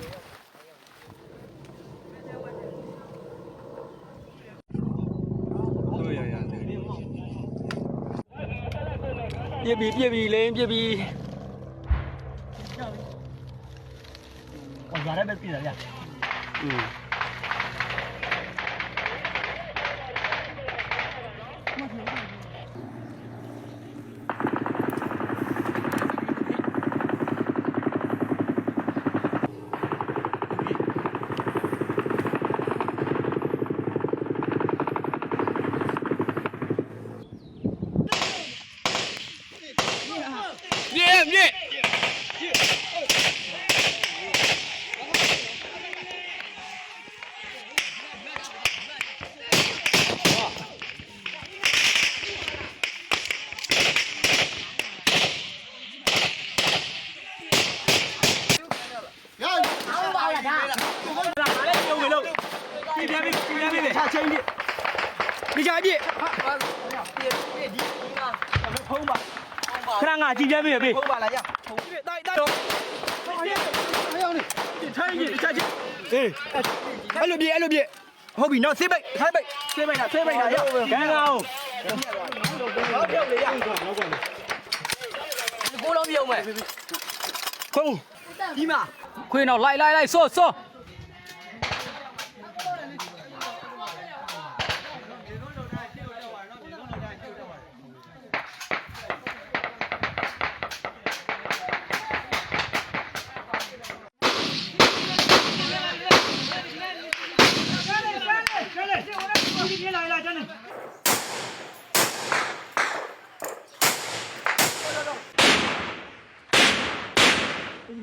Yeah. ပြစ်ပြီပြစ်ပြီလင်းပြစ်ပြီဟောရတယ်ပဲပြည်တယ်ဗျာอืม yeah, yeah. đi chơi đi đi chơi đi ခရငါကြည့်ပြပြပြဖုန်းပါလားရတိုက်တိုက်တော့အေးအဲ့လိုပြအဲ့လိုပြဟုတ်ပြီနော်ဆေးပိတ်ဆေးပိတ်ဆေးပိတ်တာဆေးပိတ်တာရကန်းကောင်တော့ပြုတ်လေရကိုလုံးပြုံးမယ်ခုံးဒီမှာခွေးတော့လိုက်လိုက်လိုက်ဆော့ဆော့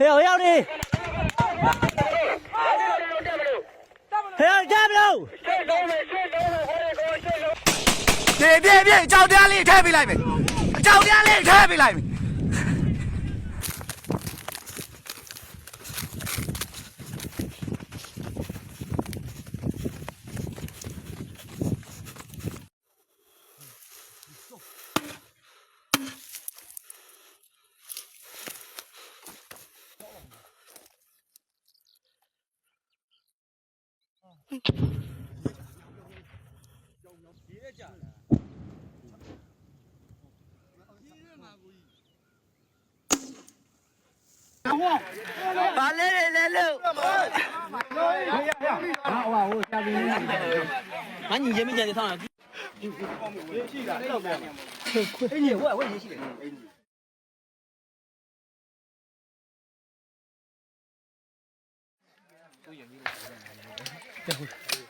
ဟဲ့ရောက်နေဟဲ့တက်မလို့နေပြည့်ပြည့်အကြောက်တရားလေးထည့်ပေးလိုက်မယ်အကြောက်တရားလေးထည့်ပေးလိုက်မယ် 别讲了今日嘛不一然后把你也没见得上来给你我我已去待会。